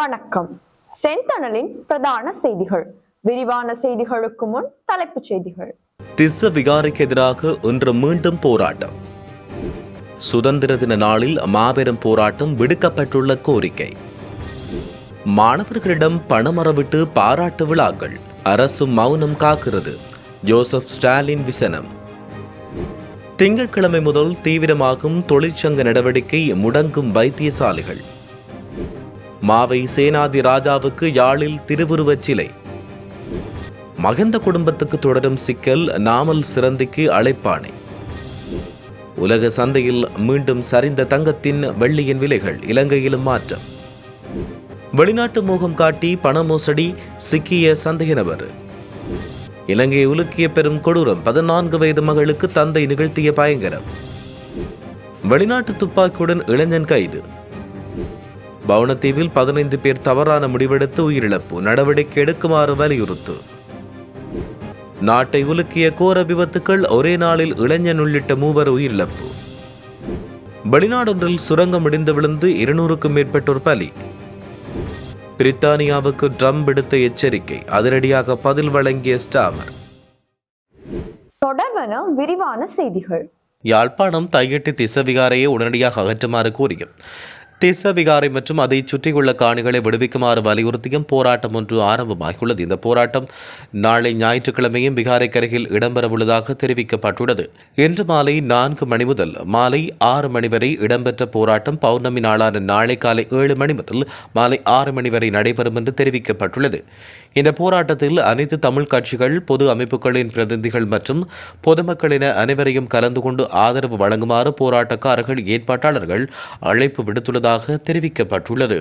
வணக்கம். செந்தணலின் பிரதான செய்திகள். விரிவான செய்திகளுக்கு முன் தலைப்புச் செய்திகள். திஸ்ஸ விகாரிக்கு எதிராக இன்று மீண்டும் போராட்டம். சுதந்திர தின நாளில் மாபெரும் போராட்டம் விடுக்கப்பட்டுள்ள கோரிக்கை. மாணவர்களிடம் பணமரவிட்டு பாராட்டு விழாக்கள். அரசு மௌனம் காக்கிறது. Joseph Stalin விசனம். திங்கட்கிழமை முதல் தீவிரமாகும் தொழிற்சங்க நடவடிக்கை முடங்கும் வைத்தியசாலைகள். மாவை சேனாதி ராஜாவுக்கு யாழில் திருவுருவச் சிலை. மகந்த குடும்பத்துக்கு தொடரும் சிக்கல் நாமல் சிறந்திக்கு அழைப்பானை. உலக சந்தையில் மீண்டும் சரிந்த தங்கத்தின் வெள்ளியின் விலைகள் இலங்கையிலும் மாற்றம். வெளிநாட்டு மோகம் காட்டி பண மோசடி சிக்கிய சந்தேக நபர். இலங்கை உலுக்கிய பெரும் கொடூரம் பதினான்கு வயது மகளுக்கு தந்தை நிகழ்த்திய பயங்கரம். வெளிநாட்டு துப்பாக்கியுடன் இளைஞன் கைது. பவுனத்தீவில் பதினைந்து பேர் தவறான முடிவெடுத்து உயிரிழப்பு. நடவடிக்கை எடுக்குமாறு வலியுறுத்து. நாட்டை உலுக்கிய கோர விபத்துக்கள் ஒரே நாளில் இளைஞன் உள்ளிட்ட மூவர் உயிரிழப்பு. வெளிநாடொன்றில் சுரங்கம் இடிந்து விழுந்து இருநூறுக்கும் மேற்பட்டோர் பலி. பிரித்தானியாவுக்கு ட்ரம்ப் விடுத்த எச்சரிக்கை. அதிரடியாக பதில் வழங்கிய ஸ்டாமர். தொடர்வன விரிவான செய்திகள். யாழ்ப்பாணம் தையட்டி திசவிகாரையை உடனடியாக அகற்றுமாறு கோரியும். திசவிகாரை மற்றும் அதை சுற்றியுள்ள காணிகளை விடுவிக்குமாறு வலியுறுத்தியும் போராட்டம் ஒன்று ஆரம்பமாகியுள்ளது. இந்த போராட்டம் நாளை ஞாயிற்றுக்கிழமையும் விகாரைக்கரையில் இடம்பெறவுள்ளதாக தெரிவிக்கப்பட்டுள்ளது. இன்று மாலை நான்கு மணி முதல் மாலை ஆறு மணி வரை இடம்பெற்ற போராட்டம் பௌர்ணமி நாளான நாளை காலை ஏழு மணி முதல் மாலை ஆறு மணி வரை நடைபெறும் என்று தெரிவிக்கப்பட்டுள்ளது. இந்த போராட்டத்தில் அனைத்து தமிழ் கட்சிகள் பொது அமைப்புகளின் பிரதிநிதிகள் மற்றும் பொதுமக்கள் என அனைவரையும் கலந்து கொண்டு ஆதரவு வழங்குமாறு போராட்டக்காரர்கள் ஏற்பாட்டாளர்கள் அழைப்பு விடுத்துள்ளதாக தெரிவிக்கப்பட்டுள்ளது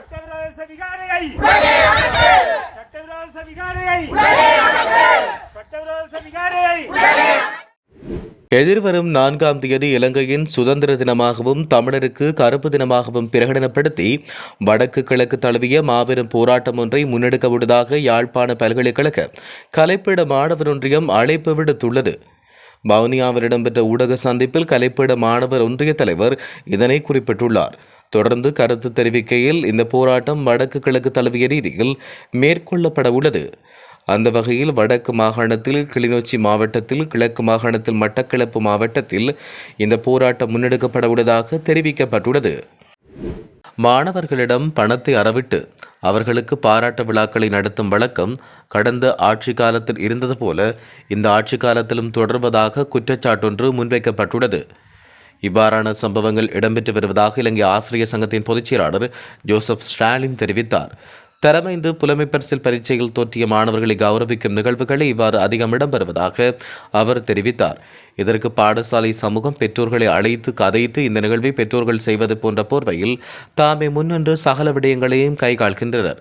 சட்டவிரோத விகாரையை சட்டவிரோத விகாரையை சட்டவிரோத விகாரையை எதிர்வரும் நான்காம் தேதி இலங்கையின் சுதந்திர தினமாகவும் தமிழருக்கு கருப்பு தினமாகவும் பிரகடனப்படுத்தி வடக்கு கிழக்கு தழுவிய மாபெரும் போராட்டம் ஒன்றை முன்னெடுக்க உள்ளதாக யாழ்ப்பாண பல்கலைக்கழக கலைப்பிட மாணவர் ஒன்றியம் அழைப்பு விடுத்துள்ளது. வவுனியாவில் இடம்பெற்ற ஊடக சந்திப்பில் கலைப்பிட மாணவர் ஒன்றிய தலைவர் இதனை குறிப்பிட்டுள்ளார். தொடர்ந்து கருத்து தெரிவிக்கையில் இந்த போராட்டம் வடக்கு கிழக்கு தழுவிய ரீதியில் மேற்கொள்ளப்பட உள்ளது. அந்த வகையில் வடக்கு மாகாணத்தில் கிளிநொச்சி மாவட்டத்தில் கிழக்கு மாகாணத்தில் மட்டக்களப்பு மாவட்டத்தில் இந்த போராட்டம் முன்னெடுக்கப்பட உள்ளதாக தெரிவிக்கப்பட்டுள்ளது. மாணவர்களிடம் பணத்தை அறவிட்டு அவர்களுக்கு பாராட்டு விழாக்களை நடத்தும் வழக்கம் கடந்த ஆட்சி காலத்தில் இருந்தது போல இந்த ஆட்சி காலத்திலும் தொடர்வதாக குற்றச்சாட்டொன்று முன்வைக்கப்பட்டுள்ளது. இவ்வாறான சம்பவங்கள் இடம்பெற்று வருவதாக இலங்கை ஆசிரியர் சங்கத்தின் பொதுச் செயலாளர் ஜோசப் ஸ்டாலின் தெரிவித்தார். தரமைந்து புலமைப்பரிசில் பரீட்சையில் தோற்றிய மாணவர்களை கௌரவிக்கும் நிகழ்வுகளை இவ்வாறு அதிகம் இடம்பெறுவதாக அவர் தெரிவித்தார். இதற்கு பாடசாலை சமூகம் பெற்றோர்களை அழைத்து கதைத்து இந்த நிகழ்வை பெற்றோர்கள் செய்வது போன்ற போர்வையில் தாமே முன்னின்று சகல விடயங்களையும் கைகாழ்கின்றனர்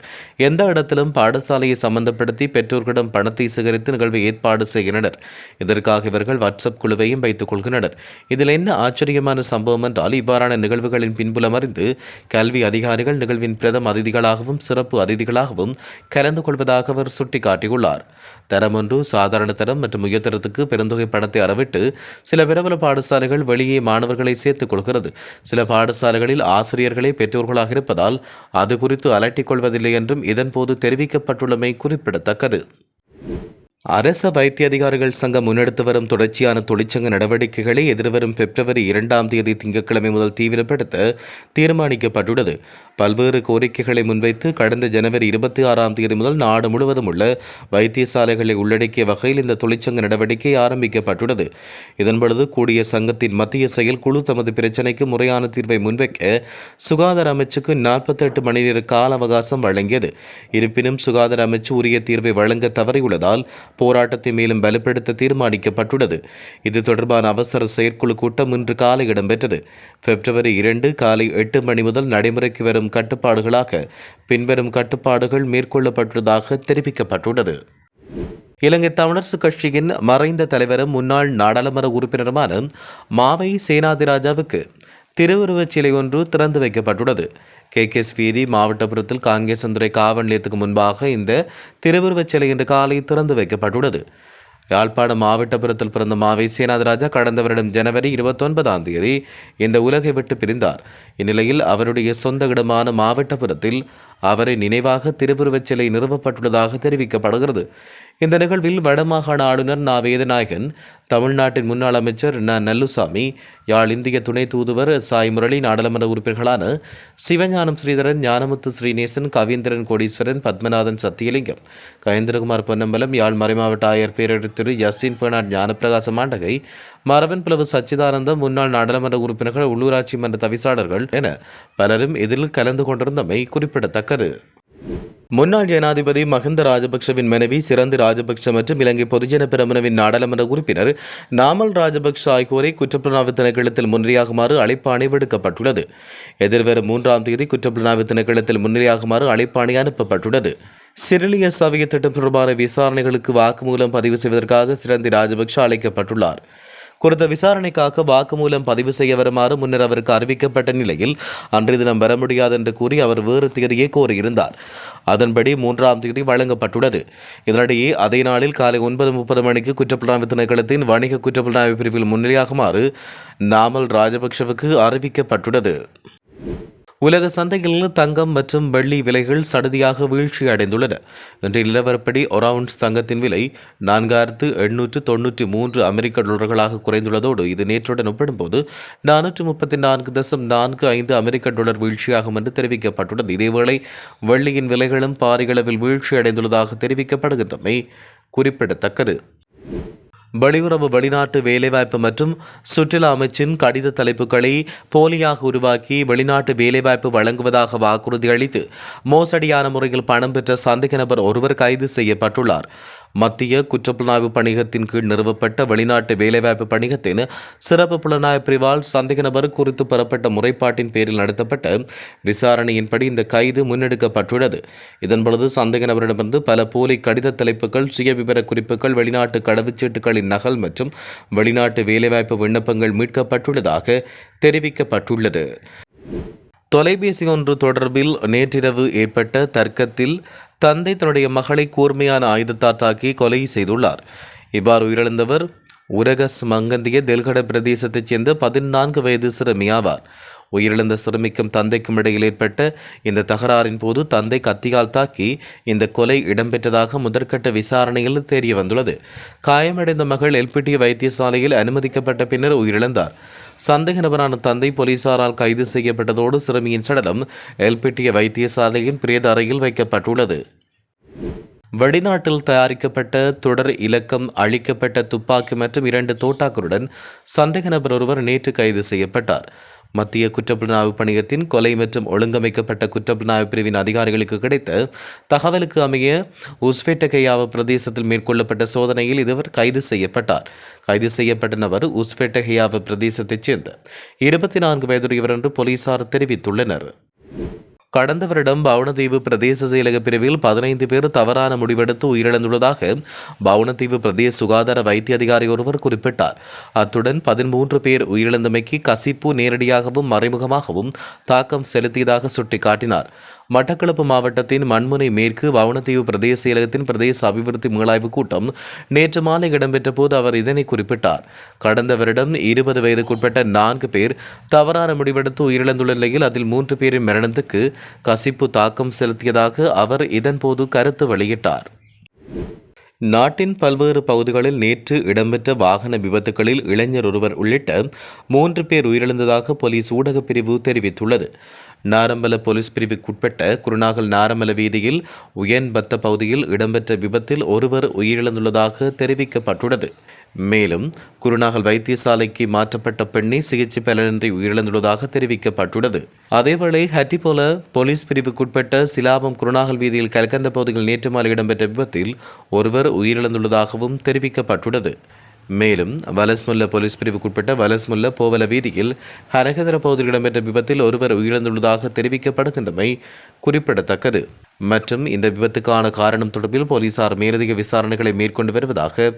எந்த இடத்திலும் பாடசாலையை சம்பந்தப்படுத்தி பெற்றோர்களிடம் பணத்தை சேகரித்து நிகழ்வை ஏற்பாடு செய்கின்றனர். இதற்காக இவர்கள் வாட்ஸ்அப் குழுவையும் வைத்துக் கொள்கின்றனர். இதில் என்ன ஆச்சரியமான சம்பவம் என்றால் இவ்வாறான நிகழ்வுகளின் பின்புலம் அறிந்து கல்வி அதிகாரிகள் நிகழ்வின் பிரதம அதிதிகளாகவும் சிறப்பு அதிதிகளாகவும் கலந்து கொள்வதாக அவர் சுட்டிக்காட்டியுள்ளார். தரம் ஒன்று சாதாரண தரம் மற்றும் உயர்தரத்துக்கு பெருந்தொகை பணத்தை அறவிட்டு சில பிரபல பாடசாலைகள் வெளியே மாணவர்களை சேர்த்துக் கொள்கிறது. சில பாடசாலைகளில் ஆசிரியர்களே பெற்றோர்களாக இருப்பதால் அது குறித்து அலட்டிக் கொள்வதில்லை என்றும் இதன்போது தெரிவிக்கப்பட்டுள்ளமை குறிப்பிடத்தக்கது. அரச வைத்திய அதிகாரிகள் சங்கம் முன்னெடுத்து வரும் தொடர்ச்சியான தொழிற்சங்க நடவடிக்கைகளை எதிர்வரும் பிப்ரவரி இரண்டாம் தேதி திங்கட்கிழமை முதல் தீவிரப்படுத்த தீர்மானிக்கப்பட்டுள்ளது. பல்வேறு கோரிக்கைகளை முன்வைத்து கடந்த ஜனவரி இருபத்தி ஆறாம் தேதி முதல் நாடு முழுவதும் உள்ள வைத்தியசாலைகளை உள்ளடக்கிய வகையில் இந்த தொழிற்சங்க நடவடிக்கை ஆரம்பிக்கப்பட்டுள்ளது. இதன்பொழுது கூடிய சங்கத்தின் மத்திய செயல்குழு தமது பிரச்சினைக்கு முறையான தீர்வை முன்வைக்க சுகாதார அமைச்சுக்கு நாற்பத்தெட்டு மணி நேர கால அவகாசம் வழங்கியது. இருப்பினும் சுகாதார அமைச்சு உரிய தீர்வை வழங்க தவறியுள்ளதால் போராட்டத்தை மேலும் பலப்படுத்த தீர்மானிக்கப்பட்டுள்ளது. இது தொடர்பான அவசர செயற்குழு கூட்டம் இன்று காலை இடம்பெற்றது. பிப்ரவரி இரண்டு காலை எட்டு மணி முதல் நடைமுறைக்கு வரும் கட்டுப்பாடுகளாக பின்வரும் கட்டுப்பாடுகள் மேற்கொள்ளப்பட்டுள்ளதாக தெரிவிக்கப்பட்டுள்ளது. இலங்கை தமிழரசுக் கட்சியின் மறைந்த தலைவரும் முன்னாள் நாடாளுமன்ற உறுப்பினருமான மாவை சேனாதிராஜாவுக்கு திருவுருவச் சிலை ஒன்று திறந்து வைக்கப்பட்டுள்ளது. கே. கேஸ் வீதி மாவட்டபுரத்தில் காங்கேசந்துறை காவல் நிலையத்துக்கு முன்பாக இந்த திருவுருவச் சிலை இன்று காலை திறந்து வைக்கப்பட்டுள்ளது. யாழ்ப்பாணம் மாவட்டபுரத்தில் பிறந்த மாவை சேனாதராஜா கடந்த வருடம் ஜனவரி இருபத்தொன்பதாம் தேதி இந்த உலகை விட்டு பிரிந்தார். இந்நிலையில் அவருடைய சொந்த இடமான மாவட்டபுரத்தில் அவரை நினைவாக திருவுருவச் சிலை நிறுவப்பட்டுள்ளதாக தெரிவிக்கப்படுகிறது. இந்த நிகழ்வில் வடமாகாண ஆளுநர் நா. வேதநாயகன் தமிழ்நாட்டின் முன்னாள் அமைச்சர் ந. நல்லுசாமி யாழ் இந்திய துணை தூதுவர் சாய் முரளி நாடாளுமன்ற உறுப்பினர்களான சிவஞானம் ஸ்ரீதரன் ஞானமுத்து ஸ்ரீநேசன் கவீந்திரன் கோடீஸ்வரன் பத்மநாதன் சத்தியலிங்கம் கயேந்திரகுமார் பொன்னம்பலம் யாழ் மறைமாவட்ட ஆயர் பேரர் திரு. யசின் பேனாட் ஞானப்பிரகாச மாண்டகை மரபன் பிளவு சச்சிதானந்தம் முன்னாள் நாடாளுமன்ற உறுப்பினர்கள் உள்ளூராட்சி மன்ற தவிசாளர்கள் என பலரும் இதில் கலந்து கொண்டிருந்தமை குறிப்பிடத்தக்கது. முன்னாள் ஜனாதிபதி மஹிந்த ராஜபக்ஷவின் மனைவி சிறந்து ராஜபக்ஷ மற்றும் இலங்கை பொதுஜன பெரமுனவின் நாடாளுமன்ற உறுப்பினர் நாமல் ராஜபக்ஷ ஆகியோரை குற்றப்புலனாய்வு திணைக்களத்தில் முன்னிலையாகுமாறு அழைப்பாணை விடுக்கப்பட்டுள்ளது. எதிர்வரும் மூன்றாம் தேதி குற்றப்புலனாய்வு திணைக்களத்தில் முன்னிலையாகுமாறு அழைப்பாணை அனுப்பப்பட்டுள்ளது. சிறிலிய சபைய திட்டம் தொடர்பான விசாரணைகளுக்கு வாக்குமூலம் பதிவு செய்வதற்காக சிறந்தி ராஜபக்ஷ அழைக்கப்பட்டுள்ளார். குறித்த விசாரணைக்காக வாக்குமூலம் பதிவு செய்ய வருமாறு முன்னர் அவருக்கு அறிவிக்கப்பட்ட நிலையில் அன்றைய தினம் வர முடியாது என்று கூறி அவர் வேறு தேதியை கோரியிருந்தார். அதன்படி மூன்றாம் தேதி வழங்கப்பட்டுள்ளது. இதனிடையே அதே நாளில் காலை ஒன்பது முப்பது மணிக்கு குற்றப்புலனாய்வு திணைக்களத்தின் வணிக குற்றப்புலனாய்வு பிரிவில் முன்னிலையாகுமாறு நாமல் ராஜபக்ஷவுக்கு அறிவிக்கப்பட்டுள்ளது. உலக சந்தையில் தங்கம் மற்றும் வெள்ளி விலைகள் சடுதியாக வீழ்ச்சி அடைந்துள்ளன. இன்று நிலவரப்படி ஒரவுன்ஸ் தங்கத்தின் விலை நான்காயிரத்து எண்ணூற்று தொன்னூற்றி மூன்று அமெரிக்க டாலர்களாக குறைந்துள்ளதோடு இது நேற்றுடன் ஒப்பிடும்போது நானூற்று முப்பத்தி நான்கு தசம் நான்கு ஐந்து அமெரிக்க டாலர் வீழ்ச்சியாகும் என்று தெரிவிக்கப்பட்டுள்ளது. இதேவேளை வெள்ளியின் விலைகளும் பாரிகளவில் வீழ்ச்சி அடைந்துள்ளதாக தெரிவிக்கப்படுகின்றமை குறிப்பிடத்தக்கது. வெளியுறவு வெளிநாட்டு வேலைவாய்ப்பு மற்றும் சுற்றுலா அமைச்சின் கடித தலைப்புகளை போலியாக உருவாக்கி வெளிநாட்டு வேலைவாய்ப்பு வழங்குவதாக வாக்குறுதி அளித்து மோசடியான முறையில் பணம் பெற்ற சந்தேக நபர் ஒருவர் கைது செய்யப்பட்டுள்ளார். மத்திய குற்றப்புலனாய்வு பணிகத்தின் கீழ் நிறுவப்பட்ட வெளிநாட்டு வேலைவாய்ப்பு பணிகத்தின் சிறப்பு புலனாய்வு பிரிவால் சந்தேக நபர் குறித்து பெறப்பட்ட முறைப்பாட்டின் பேரில் நடத்தப்பட்ட விசாரணையின்படி இந்த கைது முன்னெடுக்கப்பட்டுள்ளது. இதன்பொழுது சந்தேக நபரிடமிருந்து பல போலி கடித தலைப்புகள் சுயவிவர குறிப்புகள் வெளிநாட்டு கடவுச்சீட்டுகளின் நகல் மற்றும் வெளிநாட்டு வேலைவாய்ப்பு விண்ணப்பங்கள் மீட்கப்பட்டுள்ளதாக தெரிவிக்கப்பட்டுள்ளது. தொலைபேசி ஒன்று தொடர்பில் நேற்றிரவு ஏற்பட்ட தர்க்கத்தில் தந்தை தன்னுடைய மகளை கூர்மையான ஆயுதத்தால் தாக்கி கொலை செய்துள்ளார். இவ்வாறு உயிரிழந்தவர் உரகஸ் மங்கந்திய தெல்கட பிரதேசத்தைச் சேர்ந்த பதினான்கு வயது சிறுமி ஆவார். உயிரிழந்த சிறுமிக்கும் தந்தைக்கும் இடையில் ஏற்பட்ட இந்த தகராறின் போது தந்தை கத்தியால் தாக்கி இந்த கொலை இடம்பெற்றதாக முதற்கட்ட விசாரணையில் தெரிய வந்துள்ளது காயமடைந்த மகள் எல்பிடி வைத்தியசாலையில் அனுமதிக்கப்பட்ட பின்னர் உயிரிழந்தார். சந்தேக நபரான தந்தை போலீசாரால் கைது செய்யப்பட்டதோடு சிறுமியின் சடலம் எல்பிட்டிய வைத்தியசாலையின் பிரேத அறையில் வைக்கப்பட்டுள்ளது. வெளிநாட்டில் தயாரிக்கப்பட்ட தொடர் இலக்கம் அழிக்கப்பட்ட துப்பாக்கி மற்றும் இரண்டு தோட்டாக்களுடன் சந்தேக நபர் ஒருவர் நேற்று கைது செய்யப்பட்டார். மத்திய குற்றப்புலனாய்வு பணியத்தின் கொலை மற்றும் ஒழுங்கமைக்கப்பட்ட குற்றப்புலனாய்வு பிரிவின் அதிகாரிகளுக்கு கிடைத்த தகவலுக்கு அமைய உஸ்பெட்டகையாவ பிரதேசத்தில் மேற்கொள்ளப்பட்ட சோதனையில் இதுவர் கைது செய்யப்பட்டார். கைது செய்யப்பட்ட நபர் உஸ்பெட்டகையாவ பிரதேசத்தைச் சேர்ந்த இருபத்தி நான்கு வயதுடையவர் என்று போலீசார் தெரிவித்துள்ளனர். கடந்த வருடம் பவுனதீவு பிரதேச செயலக பிரிவில் பதினைந்து பேர் தவறான முடிவெடுத்து உயிரிழந்துள்ளதாக பவுனதீவு பிரதேச சுகாதார வைத்திய அதிகாரி ஒருவர் குறிப்பிட்டார். அத்துடன் பதிமூன்று பேர் உயிரிழந்தமைக்கு கசிப்பு நேரடியாகவும் மறைமுகமாகவும் தாக்கம் செலுத்தியதாக சுட்டிக்காட்டினார். மட்டக்களப்பு மாவட்டத்தின் மண்முனை மேற்கு வவுனத்தீவு பிரதேச செயலகத்தின் பிரதேச அபிவிருத்தி மீளாய்வு கூட்டம் நேற்று மாலை இடம்பெற்ற போது அவர் இதனை குறிப்பிட்டார். கடந்த வருடம் இருபது வயதுக்குட்பட்ட நான்கு பேர் தவறான முடிவெடுத்து உயிரிழந்துள்ள நிலையில் அதில் மூன்று பேரின் மரணத்துக்கு கசிப்பு தாக்கம் செலுத்தியதாக அவர் இதன்போது கருத்து வெளியிட்டார். நாட்டின் பல்வேறு பகுதிகளில் நேற்று இடம்பெற்ற வாகன விபத்துகளில் இளைஞர் ஒருவர் உள்ளிட்ட மூன்று பேர் உயிரிழந்ததாக போலீஸ் ஊடகப் பிரிவு தெரிவித்துள்ளது. நாரம்பல போலீஸ் பிரிவுக்குட்பட்ட குருநாகல் நாரம்பல வீதியில் உயன்பத்த பகுதியில் இடம்பெற்ற விபத்தில் ஒருவர் உயிரிழந்துள்ளதாக தெரிவிக்கப்பட்டுள்ளது. மேலும் குருநாகல் வைத்தியசாலைக்கு மாற்றப்பட்ட பெண்ணை சிகிச்சை பலனின்றி உயிரிழந்துள்ளதாக தெரிவிக்கப்பட்டுள்ளது. அதேவேளை ஹட்டிபோல போலீஸ் பிரிவுக்குட்பட்ட சிலாபம் குருநாகல் வீதியில் கல்கந்த பகுதியில் நேற்று மாலை இடம்பெற்ற விபத்தில் ஒருவர் உயிரிழந்துள்ளதாகவும் தெரிவிக்கப்பட்டுள்ளது. மேலும் வலஸ்முல்ல போலீஸ் பிரிவுக்குட்பட்ட வலஸ்முல்ல போவல வீதியில் ஹரகதர பகுதியில் இடம்பெற்ற விபத்தில் ஒருவர் உயிரிழந்துள்ளதாக தெரிவிக்கப்படுகின்றமை குறிப்பிடத்தக்கது. மற்றும் இந்த விபத்துக்கான காரணம் தொடர்பில் போலீசார் மேலதிக விசாரணைகளை மேற்கொண்டு வருவதாக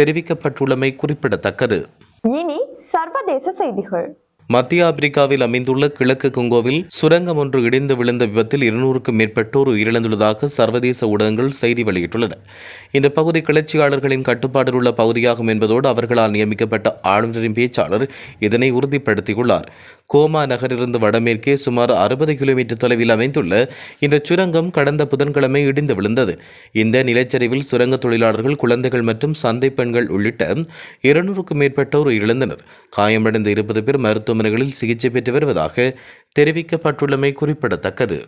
தெரிவிக்கப்பட்டுள்ளமை குறிப்பிடத்தக்கது. இனி சர்வதேச செய்திகள். மத்திய ஆப்பிரிக்காவில் அமைந்துள்ள கிழக்கு கொங்கோவில் சுரங்கம் ஒன்று இடிந்து விழுந்த விபத்தில் இருநூறுக்கும் மேற்பட்டோர் உயிரிழந்துள்ளதாக சர்வதேச ஊடகங்கள் செய்தி வெளியிட்டுள்ளன. இந்த பகுதி கிளர்ச்சியாளர்களின் கட்டுப்பாட்டில் உள்ள பகுதியாகும் என்பதோடு அவர்களால் நியமிக்கப்பட்ட ஆளுநரின் பேச்சாளர் இதனை உறுதிப்படுத்தியுள்ளார். கோமா நகரிலிருந்து வடமேற்கே சுமார் அறுபது கிலோமீட்டர் தொலைவில் அமைந்துள்ள இந்த சுரங்கம் கடந்த புதன்கிழமை இடிந்து விழுந்தது. இந்த நிலச்சரிவில் சுரங்க தொழிலாளர்கள் குழந்தைகள் மற்றும் சந்தை பெண்கள் உள்ளிட்ட இருநூறுக்கும் மேற்பட்டோர் உயிரிழந்தனர். காயமடைந்த இருபது பேர் மருத்துவமனைகளில் சிகிச்சை பெற்று வருவதாக தெரிவிக்கப்பட்டுள்ளமை குறிப்பிடத்தக்கது.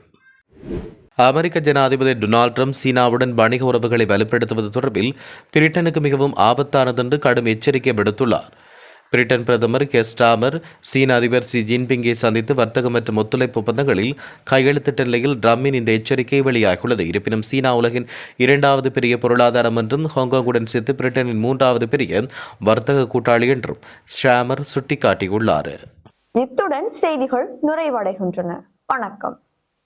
அமெரிக்க ஜனாதிபதி டொனால்ட் ட்ரம்ப் சீனாவுடன் வணிக உறவுகளை வலுப்படுத்துவது தொடர்பில் பிரிட்டனுக்கு மிகவும் ஆபத்தானதென்று கடும் எச்சரிக்கை விடுத்துள்ளார். பிரிட்டன் பிரதமர் கெஸ்டாமர் சீன அதிபர் ஷி ஜின்பிங்கை சந்தித்து வர்த்தக மற்றும் ஒத்துழைப்பு ஒப்பந்தங்களில் கையெழுத்திட்ட நிலையில் ட்ரம்பின் இந்த எச்சரிக்கை வெளியாகியுள்ளது. இருப்பினும் சீனா உலகின் இரண்டாவது பெரிய பொருளாதாரம் என்றும் ஹாங்காங்குடன் சேர்த்து பிரிட்டனின் மூன்றாவது பெரிய வர்த்தக கூட்டாளி என்றும் ஷாமர் சுட்டிக்காட்டியுள்ளார். இத்துடன் செய்திகள் நிறைவடைகின்றன. வணக்கம்.